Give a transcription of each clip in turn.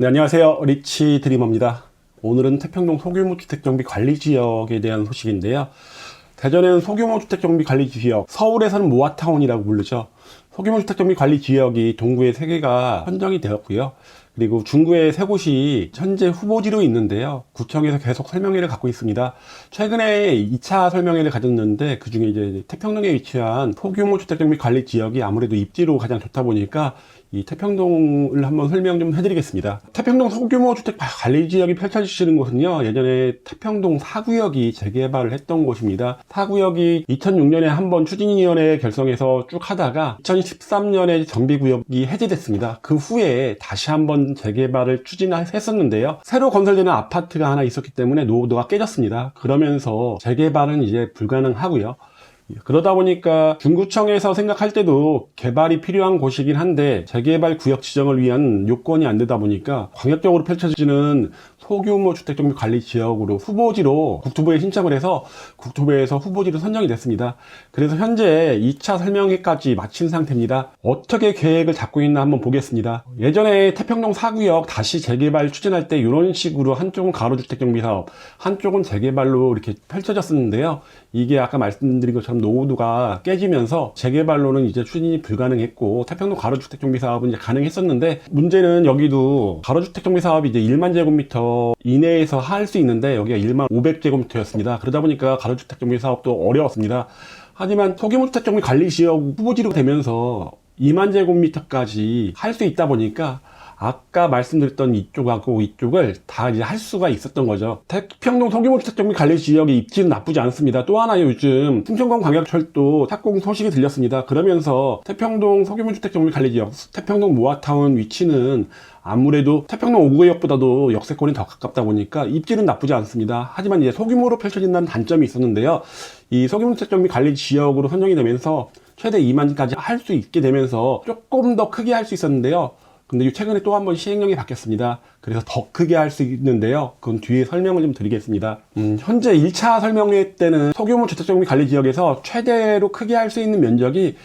네, 안녕하세요. 리치 드리머입니다. 오늘은 태평동 소규모 주택 정비 관리 지역에 대한 소식인데요. 대전에는 소규모 주택 정비 관리 지역, 서울에서는 모아타운이라고 부르죠. 소규모 주택 정비 관리 지역이 동구에 3개가 선정이 되었고요. 그리고 중구에 세 곳이 현재 후보지로 있는데요. 구청에서 계속 설명회를 갖고 있습니다. 최근에 2차 설명회를 가졌는데 그 중에 이제 태평동에 위치한 소규모 주택 정비 관리 지역이 아무래도 입지로 가장 좋다 보니까 이 태평동을 한번 설명 좀 해드리겠습니다. 태평동 소규모 주택 관리 지역이 펼쳐지시는 곳은요, 예전에 태평동 4구역이 재개발을 했던 곳입니다. 4구역이 2006년에 한번 추진위원회 결성해서 쭉 하다가 2013년에 정비구역이 해제됐습니다. 그 후에 다시 한번 재개발을 추진했었는데요. 새로 건설되는 아파트가 하나 있었기 때문에 노후도가 깨졌습니다. 그러면서 재개발은 이제 불가능하고요. 그러다 보니까 중구청에서 생각할 때도 개발이 필요한 곳이긴 한데 재개발 구역 지정을 위한 요건이 안 되다 보니까 광역적으로 펼쳐지는 소규모 주택정비 관리 지역으로 후보지로 국토부에 신청을 해서 국토부에서 후보지로 선정이 됐습니다. 그래서 현재 2차 설명회까지 마친 상태입니다. 어떻게 계획을 잡고 있나 한번 보겠습니다. 예전에 태평동 4구역 다시 재개발 추진할 때 이런 식으로 한쪽은 가로주택정비 사업, 한쪽은 재개발로 이렇게 펼쳐졌었는데요. 이게 아까 말씀드린 것처럼 노후도가 깨지면서 재개발로는 이제 추진이 불가능했고 태평동 가로주택 정비 사업은 이제 가능했었는데 문제는 여기도 가로주택 정비 사업이 이제 1만 제곱미터 이내에서 할 수 있는데 여기가 1만 500제곱미터였습니다. 그러다 보니까 가로주택 정비 사업도 어려웠습니다. 하지만 소규모 주택 정비 관리 지역 후보지로 되면서 2만 제곱미터까지 할 수 있다 보니까 아까 말씀드렸던 이쪽하고 이쪽을 다 이제 할 수가 있었던 거죠. 태평동 소규모 주택정비 관리 지역의 입지는 나쁘지 않습니다. 또 하나 요즘 승천권 광역철도 착공 소식이 들렸습니다. 그러면서 태평동 소규모 주택정비 관리 지역, 태평동 모아타운 위치는 아무래도 태평동 5구역보다도 역세권이 더 가깝다 보니까 입지는 나쁘지 않습니다. 하지만 이제 소규모로 펼쳐진다는 단점이 있었는데요. 이 소규모 주택정비 관리 지역으로 선정이 되면서 최대 2만까지 할 수 있게 되면서 조금 더 크게 할 수 있었는데요. 근데 최근에 또 한 번 시행령이 바뀌었습니다. 그래서 더 크게 할 수 있는데요. 그건 뒤에 설명을 좀 드리겠습니다. 음, 현재 1차 설명회 때는 소규모 주택정비 관리 지역에서 최대로 크게 할 수 있는 면적이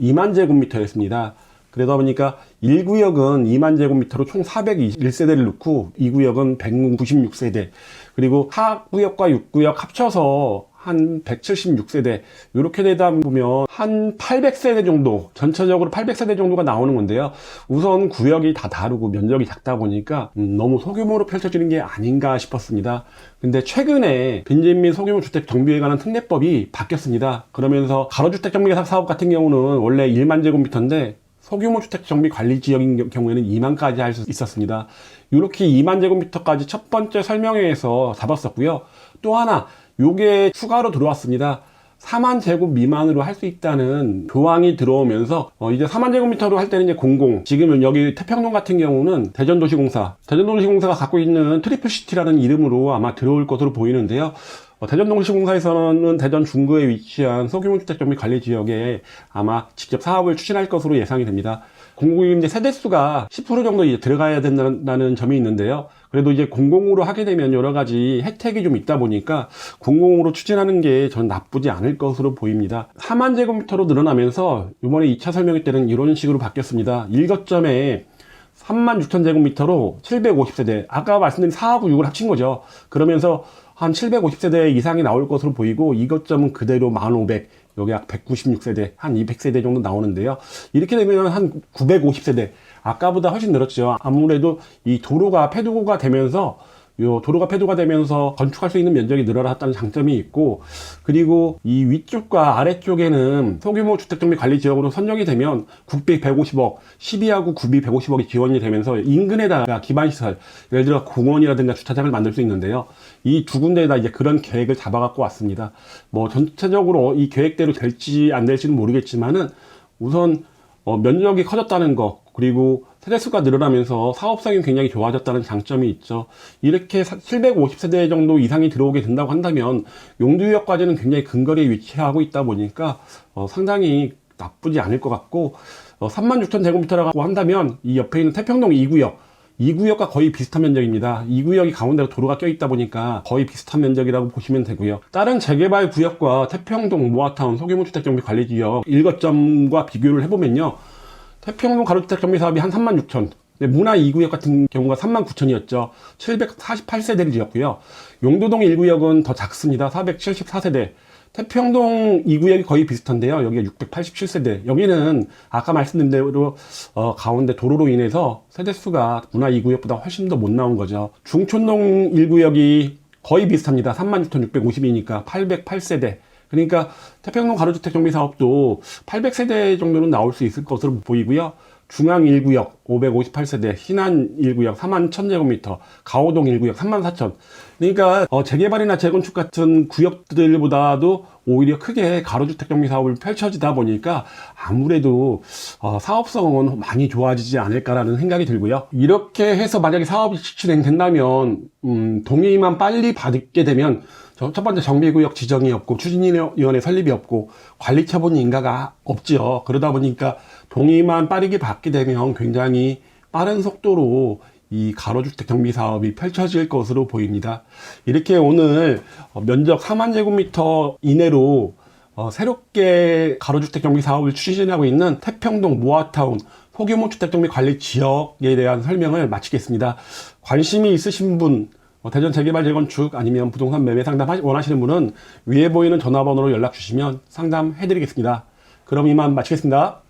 2만 제곱미터였습니다. 그러다 보니까 1구역은 2만 제곱미터로 총 421세대를 넣고 2구역은 196세대 그리고 하구역과 6구역 합쳐서 한 176세대 이렇게 되다 보면 한 800세대 정도 전체적으로 800세대 정도가 나오는 건데요 우선 구역이 다 다르고 면적이 작다 보니까 음, 너무 소규모로 펼쳐지는 게 아닌가 싶었습니다 근데 최근에 빈집민 소규모 주택 정비에 관한 특례법이 바뀌었습니다 그러면서 가로주택 정비 사업 같은 경우는 원래 1만 제곱미터인데 소규모 주택 정비 관리 지역인 경우에는 2만까지 할 수 있었습니다. 이렇게 2만 제곱미터까지 첫 번째 설명회에서 잡았었고요. 또 하나 요게 추가로 들어왔습니다. 4만 제곱 미만으로 할 수 있다는 조항이 들어오면서 어 이제 4만 제곱미터로 할 때는 이제 공공 지금은 여기 태평동 같은 경우는 대전도시공사 대전도시공사가 갖고 있는 트리플시티라는 이름으로 아마 들어올 것으로 보이는데요. 어, 대전동시공사에서는 대전 중구에 위치한 소규모 주택 정비 관리 지역에 아마 직접 사업을 추진할 것으로 예상이 됩니다. 공공임대 세대수가 10% 정도 들어가야 된다는 점이 있는데요. 그래도 이제 공공으로 하게 되면 여러 가지 혜택이 좀 있다 보니까 공공으로 추진하는 게 전 나쁘지 않을 것으로 보입니다. 4만 제곱미터로 늘어나면서 이번에 2차 설명회 때는 이런 식으로 바뀌었습니다. 1거점에 3만 6천 제곱미터로 750세대 아까 말씀드린 4하고 6을 합친 거죠. 그러면서 한 750세대 이상이 나올 것으로 보이고 이것점은 그대로 1500 여기 약 196세대 한 200세대 정도 나오는데요 이렇게 되면 한 950세대 아까보다 훨씬 늘었죠. 아무래도 이 도로가 폐도가 되면서 요 도로가 폐도가 되면서 건축할 수 있는 면적이 늘어났다는 장점이 있고 그리고 이 위쪽과 아래쪽에는 소규모 주택정비 관리 지역으로 선정이 되면 국비 150억 12하고 구비 150억이 지원이 되면서 인근에다가 기반시설 예를 들어 공원이라든가 주차장을 만들 수 있는데요. 이 두 군데에다 이제 그런 계획을 잡아갖고 왔습니다. 뭐 전체적으로 이 계획대로 될지 안 될지는 모르겠지만은 우선 어, 면적이 커졌다는 거 그리고 세대수가 늘어나면서 사업성이 굉장히 좋아졌다는 장점이 있죠. 이렇게 750세대 정도 이상이 들어오게 된다고 한다면 용두역까지는 굉장히 근거리에 위치하고 있다 보니까 어, 상당히 나쁘지 않을 것 같고 어, 3만 6천 제곱미터라고 한다면 이 옆에 있는 태평동 2구역 2구역과 거의 비슷한 면적입니다. 2구역이 가운데로 도로가 껴있다 보니까 거의 비슷한 면적이라고 보시면 되고요. 다른 재개발 구역과 태평동, 모아타운, 소규모 주택정비 관리지역 일거점과 비교를 해보면요. 태평동 가로주택 정비 사업이 한 3만 6천, 문화 2구역 같은 경우가 3만 9천이었죠. 748세대를 지었고요. 용도동 1구역은 더 작습니다. 474세대. 태평동 2구역이 거의 비슷한데요. 여기가 687세대. 여기는 아까 말씀드린 대로 어, 가운데 도로로 인해서 세대수가 문화 2구역보다 훨씬 더 못 나온 거죠. 중촌동 1구역이 거의 비슷합니다. 36,650이니까 808세대. 그러니까 태평동 가로주택 정비 사업도 800세대 정도는 나올 수 있을 것으로 보이고요. 중앙 1구역 558세대, 신안 1구역 4만 1000제곱미터, 가오동 1구역 3만 4천. 그러니까 어, 재개발이나 재건축 같은 구역들보다도 오히려 크게 가로주택 정비 사업을 펼쳐지다 보니까 아무래도 어, 사업성은 많이 좋아지지 않을까라는 생각이 들고요. 이렇게 해서 만약에 사업이 진행된다면 음, 동의만 빨리 받게 되면 저- 첫 번째 정비구역 지정이 없고 추진위원회 설립이 없고 관리 처분 인가가 없지요. 그러다 보니까 동의만 빠르게 받게 되면 굉장히 빠른 속도로 이 가로주택 정비 사업이 펼쳐질 것으로 보입니다. 이렇게 오늘 어, 면적 4만 제곱미터 이내로 어, 새롭게 가로주택 정비 사업을 추진하고 있는 태평동 모아타운 소규모 주택 정비 관리 지역에 대한 설명을 마치겠습니다. 관심이 있으신 분, 어, 대전 재개발 재건축 아니면 부동산 매매 상담 하시- 원하시는 분은 위에 보이는 전화번호로 연락 주시면 상담해 드리겠습니다. 그럼 이만 마치겠습니다.